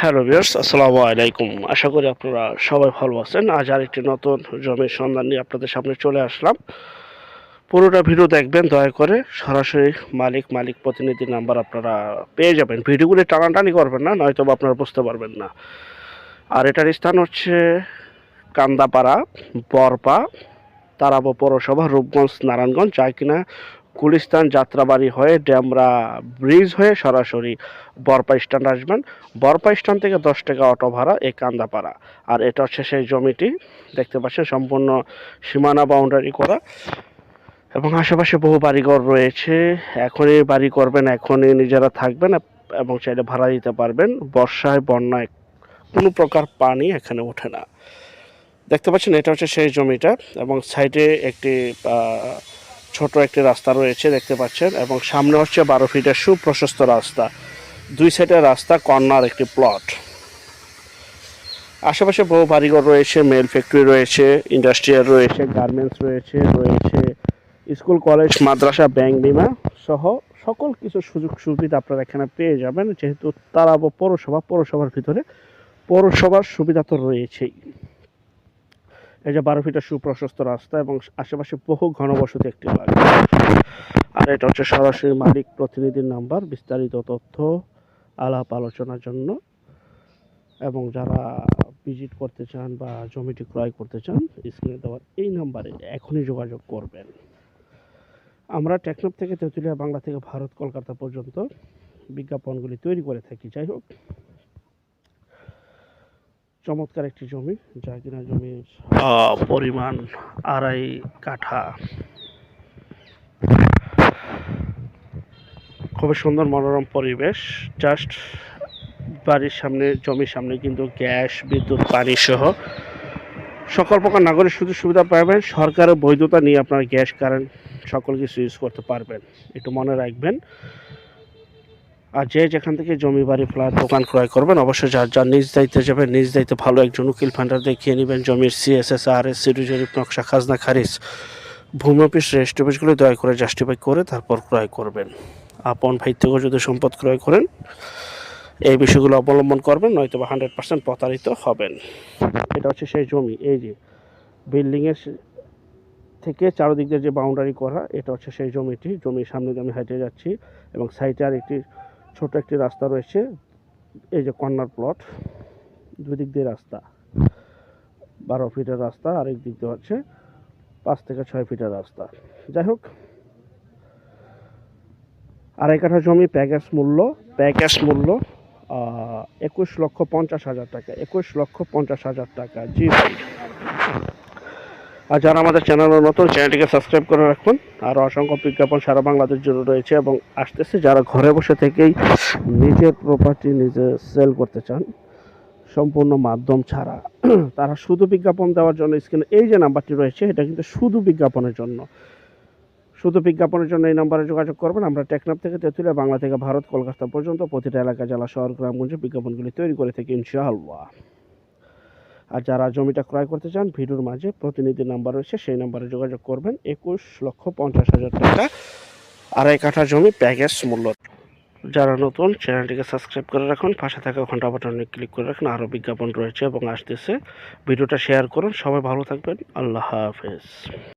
Hello viewers, আসসালামু আলাইকুম। আশা করি আপনারা সবাই ভালো আছেন। আজ আর একটি নতুন জমির সন্ধান নিয়ে আপনাদের সামনে চলে আসলাম। পুরোটা ভিডিও দেখবেন, দয়া করে সরাসরি মালিক মালিক প্রতিনিধি নাম্বার আপনারা পেয়ে যাবেন। ভিডিওগুলি টানাটানি করবেন না নয়তো আপনারা বুঝতে পারবেন না। আর এটার স্থান হচ্ছে কান্দাপাড়া, বরপা, তারাবো পৌরসভা, রূপগঞ্জ, নারায়ণগঞ্জ, যা কিনা গুলিস্তান যাত্রাবাড়ি হয়ে ড্যামরা ব্রিজ হয়ে সরাসরি বরপা স্ট্যান্ড আসবেন। বরপা স্ট্যান্ড থেকে দশ টাকা অটো ভাড়া এই কান্দাপাড়া। আর এটা হচ্ছে সেই জমিটি, দেখতে পাচ্ছেন সম্পূর্ণ সীমানা বাউন্ডারি করা। এবং আশেপাশে বহু বাড়িঘর রয়েছে। এখনই বাড়ি করবেন, এখনই নিজেরা থাকবেন এবং চাইলে ভাড়া দিতে পারবেন। বর্ষায়, বন্যায় কোনো প্রকার পানি এখানে ওঠে না। দেখতে পাচ্ছেন, এটা হচ্ছে সেই জমিটা এবং সাইডে একটি ছোট একটি রাস্তা রয়েছে, দেখতে পাচ্ছেন, এবং সামনে হচ্ছে বারো ফিটের সুপ্রশস্ত রাস্তা। দুই সাইডের রাস্তা, কর্নার একটি প্লট। আশেপাশে বহু বাড়িঘর রয়েছে, মেল ফ্যাক্টরি রয়েছে, ইন্ডাস্ট্রিয়াল রয়েছে, গার্মেন্টস রয়েছে রয়েছে স্কুল, কলেজ, মাদ্রাসা, ব্যাংক বিমা সহ সকল কিছু সুযোগ সুবিধা আপনারা এখানে পেয়ে যাবেন। যেহেতু তারাবো পৌরসভা, পৌরসভার ভিতরে পৌরসভার সুবিধা তো রয়েছেই। এই যে বারো ফিটের সুপ্রশস্ত রাস্তা এবং আশেপাশে বহু ঘনবসতি একটি এলাকা আর এটা হচ্ছে সরাসরি মালিক প্রতিনিধির নাম্বার, বিস্তারিত তথ্য, আলাপ আলোচনার জন্য। এবং যারা ভিজিট করতে চান বা জমিটি ক্রয় করতে চান, স্ক্রিনে দেওয়ার এই নাম্বারে এখনই যোগাযোগ করবেন। আমরা টেকনপ থেকে তেঁতুলিয়া বাংলা থেকে ভারত কলকাতা পর্যন্ত বিজ্ঞাপনগুলি তৈরি করে থাকি। যাই হোক চমৎকার একটি জমি, যা কিনা জমির পরিমাণ আড়াই কাঠা। খুবই সুন্দর মনোরম পরিবেশ। জাস্ট বাড়ির সামনে, জমির সামনে কিন্তু গ্যাস, বিদ্যুৎ, পানি সহ সকল প্রকার নাগরিক সুযোগ সুবিধা পাবেন। সরকারের বৈধতা নিয়ে আপনারা গ্যাস, কারেন্ট সকল কিছু ইউজ করতে পারবেন। একটু মনে রাখবেন। আর যে যেখান থেকে জমি, বাড়ি, ফ্ল্যাট দোকান ক্রয় করবেন, অবশ্যই যার যার নিজ দায়িত্বে যাবেন, নিজ দায়িত্বে ভালো একজন উকিল ফান্ডার দেখিয়ে নেবেন জমির সিএসএস আর এস সিডি জরিপ নকশা খাজনা খারিজ ভূমি অফিস, রেজিস্ট্রি অফিসগুলো দয়া করে জাস্টিফাই করে তারপর ক্রয় করবেন। আপন ভাই থেকেও যদি সম্পদ ক্রয় করেন, এই বিষয়গুলো অবলম্বন করবেন নয়তো বা হান্ড্রেড পার্সেন্ট প্রতারিত হবেন। এটা হচ্ছে সেই জমি, এই যে বিল্ডিংয়ের থেকে চারদিক দিয়ে যে বাউন্ডারি করা, এটা হচ্ছে সেই জমিটি। জমির সামনে দিয়ে আমি হেঁটে যাচ্ছি এবং সাইডে আর একটি ছোট একটি রাস্তা রয়েছে, এই যে কর্নার প্লট দুদিক দিয়ে রাস্তা। বারো ফিটের রাস্তা, আরেক দিক দিয়ে হচ্ছে পাঁচ থেকে ছয় ফিটের রাস্তা। যাই হোক, আড়াই কাঠা জমি, প্যাকেজ মূল্য প্যাকেজ মূল্য একুশ লক্ষ পঞ্চাশ হাজার টাকা, একুশ লক্ষ পঞ্চাশ হাজার টাকা, জি আর যারা আমাদের চ্যানেলের নতুন, চ্যানেলটিকে সাবস্ক্রাইব করে রাখুন। আর অসংখ্য বিজ্ঞাপন সারা বাংলাদেশ জুড়ে রয়েছে এবং আসতেছে। যারা ঘরে বসে থেকেই নিজের প্রপার্টি নিজে সেল করতে চান, সম্পূর্ণ মাধ্যম ছাড়া। তারা শুধু বিজ্ঞাপন দেওয়ার জন্য স্ক্রিনে এই যে নাম্বারটি রয়েছে, এটা কিন্তু শুধু বিজ্ঞাপনের জন্য। শুধু বিজ্ঞাপনের জন্য এই নাম্বারে যোগাযোগ করবেন। আমরা টেকনাফ থেকে তেঁতুলিয়া, বাংলা থেকে ভারত, কলকাতা পর্যন্ত প্রতিটা এলাকা, জেলা, শহর, গ্রামগঞ্জে বিজ্ঞাপনগুলি তৈরি করে থাকি, ইনশাআল্লাহ। আর যারা জমিটা ক্রয় করতে চান, ভিডিওর মাঝে প্রতিনিধি নাম্বার রয়েছে, সেই নাম্বারে যোগাযোগ করবেন। একুশ লক্ষ পঞ্চাশ হাজার টাকা আড়াই কাঠা জমি, প্যাকেজ মূল্য। যারা নতুন, চ্যানেলটিকে সাবস্ক্রাইব করে রাখুন। পাশে থাকা ঘণ্টা বাটনে ক্লিক করে রাখুন। আরও বিজ্ঞাপন রয়েছে এবং আসতেছে। ভিডিওটা শেয়ার করুন। সবাই ভালো থাকবেন। আল্লাহ হাফেজ।